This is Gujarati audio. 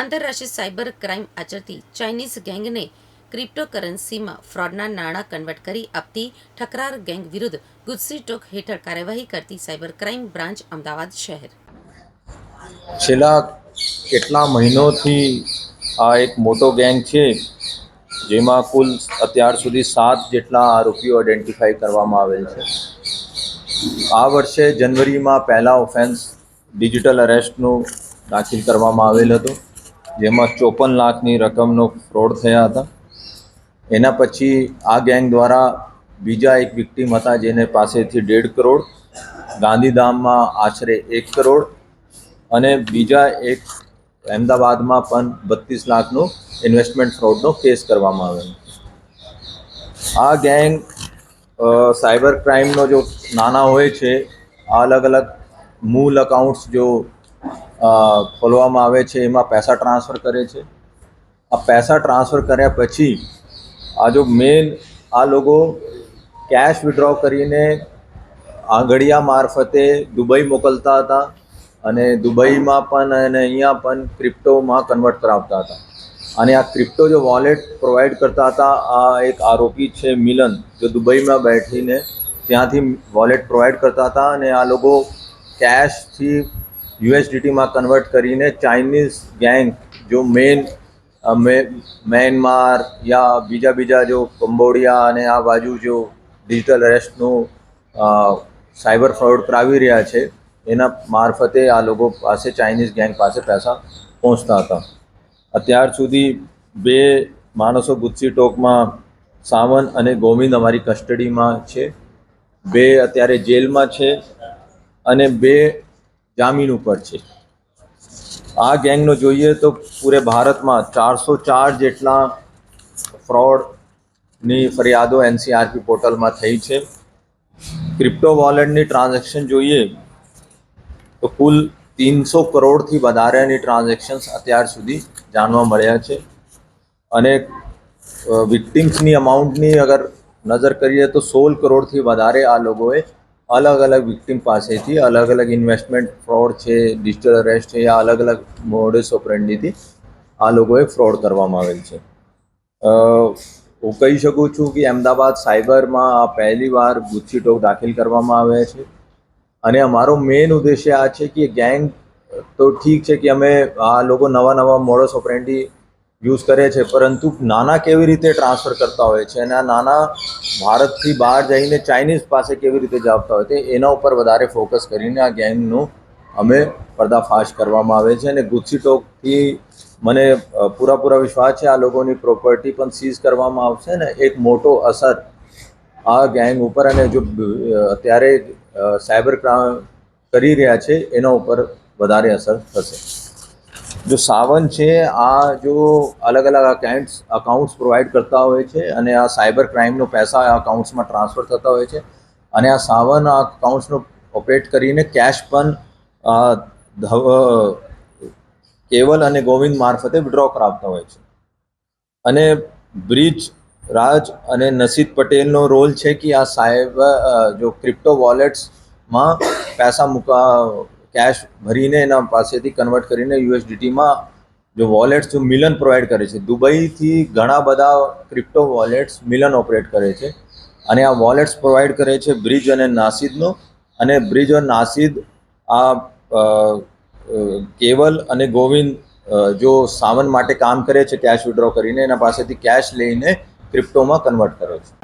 આંતરરાષ્ટ્રીય સાયબર ક્રાઇમ આચરતી ચાઇનીઝ ગેંગને ક્રિપ્ટોકરન્સીમાં ફ્રોડના નાણાં કન્વર્ટ કરી આપતી ઠકરાર ગેંગ વિરુદ્ધ ગુજસી ટોક હેઠળ કાર્યવાહી કરતી સાયબર ક્રાઇમ બ્રાન્ચ અમદાવાદ શહેર. છેલ્લા કેટલા મહિનોથી આ એક મોટો ગેંગ છે, જેમાં કુલ અત્યાર સુધી સાત જેટલા આરોપીઓ આઈડેન્ટિફાઈ કરવામાં આવેલ છે. આ વર્ષે જનવરીમાં પહેલા ઓફેન્સ ડિજિટલ અરેસ્ટનું દાખલ કરવામાં આવેલ હતું. જેમાં ચોપન લાખની રકમનો ફ્રોડ થયા હતા. એના પછી આ ગેંગ દ્વારા બીજા એક વિક્ટીમ હતા જેને પાસેથી દેઢ કરોડ, ગાંધીધામમાં આશરે એક કરોડ અને બીજા એક અમદાવાદમાં પણ બત્રીસ લાખનો ઇન્વેસ્ટમેન્ટ ફ્રોડનો કેસ કરવામાં આવેલો આ ગેંગ સાયબર ક્રાઇમનો જો નાના હોય છે, આ અલગ અલગ મૂલ અકાઉન્ટ્સ જો ખોલવામાં આવે છે, એમાં પૈસા ટ્રાન્સફર કરે છે. આ પૈસા ટ્રાન્સફર કર્યા પછી આ જો મેન આ લોકો કેશ વિડ્રો કરીને આંગળીયા મારફતે દુબઈ મોકલતા હતા અને દુબઈમાં પણ અને અહીંયા પણ ક્રિપ્ટોમાં કન્વર્ટ કરાવતા હતા. અને આ ક્રિપ્ટો જો વોલેટ પ્રોવાઈડ કરતા હતા, આ એક આરોપી છે મિલન, જો દુબઈમાં બેઠીને ત્યાંથી વોલેટ પ્રોવાઈડ કરતા હતા અને આ લોકો કેશથી યુએસડીટીમાં કન્વર્ટ કરીને ચાઇનીઝ ગેંગ જો મેન મ્યાનમાર યા બીજા બીજા જો કંબોડિયા અને આ બાજુ જો ડિજિટલ અરેસ્ટનું સાયબર ફ્રોડ કરાવી રહ્યા છે, એના મારફતે આ લોકો પાસે ચાઇનીઝ ગેંગ પાસે પૈસા પહોંચતા હતા. અત્યાર સુધી બે માણસો ગુજસી ટોકમાં સાવન અને ગોવિંદ અમારી કસ્ટડીમાં છે. બે અત્યારે જેલમાં છે અને બે જામીન ઉપર છે. આ ગેંગનો જોઈએ તો પૂરે ભારતમાં ચારસો ચાર જેટલા ફ્રોડની ફરિયાદો એનસીઆરપી પોર્ટલમાં થઈ છે. ક્રિપ્ટો વોલેટની ટ્રાન્ઝેક્શન જોઈએ તો કુલ તીનસો કરોડથી વધારેની ટ્રાન્ઝેક્શન્સ અત્યાર સુધી જાણવા મળ્યા છે. અને વિક્ટિમ્સની અમાઉન્ટની અગર નજર કરીએ તો સોળ કરોડથી વધારે આ લોકોએ અલગ અલગ વિક્ટિમ પાસેથી અલગ અલગ ઇન્વેસ્ટમેન્ટ ફ્રોડ છે ડિજિટલ અરેસ્ટ છે, યા અલગ અલગ મોડસ ઓપરેન્ડીથી આ લોકોએ ફ્રોડ કરવામાં આવેલ છે. હું કહી શકું છું કે અમદાવાદ સાયબરમાં આ પહેલીવાર ગુચ્છી ટોક દાખલ કરવામાં આવે છે. અને અમારો મેઇન ઉદ્દેશ્ય આ છે કે ગેંગ તો ઠીક છે કે અમે આ લોકો નવા નવા મોડસ ઓપરેન્ડી યુઝ કરે છે, પરંતુ નાના કેવી રીતે ટ્રાન્સફર કરતા હોય છે અને આ નાના ભારતથી બહાર જઈને ચાઇનીઝ પાસે કેવી રીતે જાવતા હોય છે એના ઉપર વધારે ફોકસ કરીને આ ગેંગનું અમે પર્દાફાશ કરવામાં આવે છે અને ગુચ્છી ટોકથી મને પૂરાપૂરા વિશ્વાસ છે આ લોકોની પ્રોપર્ટી પણ સીઝ કરવામાં આવશે ને એક મોટો અસર આ ગેંગ ઉપર અને જો અત્યારે સાયબર ક્રાઇમ કરી રહ્યા છે એના ઉપર વધારે અસર થશે. જો સાવન છે, આ જો અલગ અલગ અકાઉન્ટ્સ અકાઉન્ટ્સ પ્રોવાઈડ કરતા હોય છે અને આ સાયબર ક્રાઇમનો પૈસા આ અકાઉન્ટ્સમાં ટ્રાન્સફર થતા હોય છે અને આ સાવન આ અકાઉન્ટ્સનો ઓપરેટ કરીને કેશ પણ ધવ- કેવલ અને ગોવિંદ મારફતે વિડ્રો કરાવતા હોય છે. અને બ્રિજ રાજ અને નસીદ પટેલનો રોલ છે કે આ સાહેબ જો ક્રિપ્ટો વોલેટ્સમાં પૈસા મૂકા કેશ ભરીને એના પાસેથી કન્વર્ટ કરીને યુએસડીટીમાં જો વોલેટ્સ જો મિલન પ્રોવાઈડ કરે છે. દુબઈથી ઘણા બધા ક્રિપ્ટો વોલેટ્સ મિલન ઓપરેટ કરે છે. અને આ વોલેટ્સ પ્રોવાઈડ કરે છે બ્રિજ અને નાસિદનો. અને બ્રિજ અને નાસિદ આ કેવલ અને ગોવિંદ જો સાવન માટે કામ કરે છે કેશ વિડ્રો કરીને એના પાસેથી કેશ લઈને ક્રિપ્ટોમાં કન્વર્ટ કરો છે.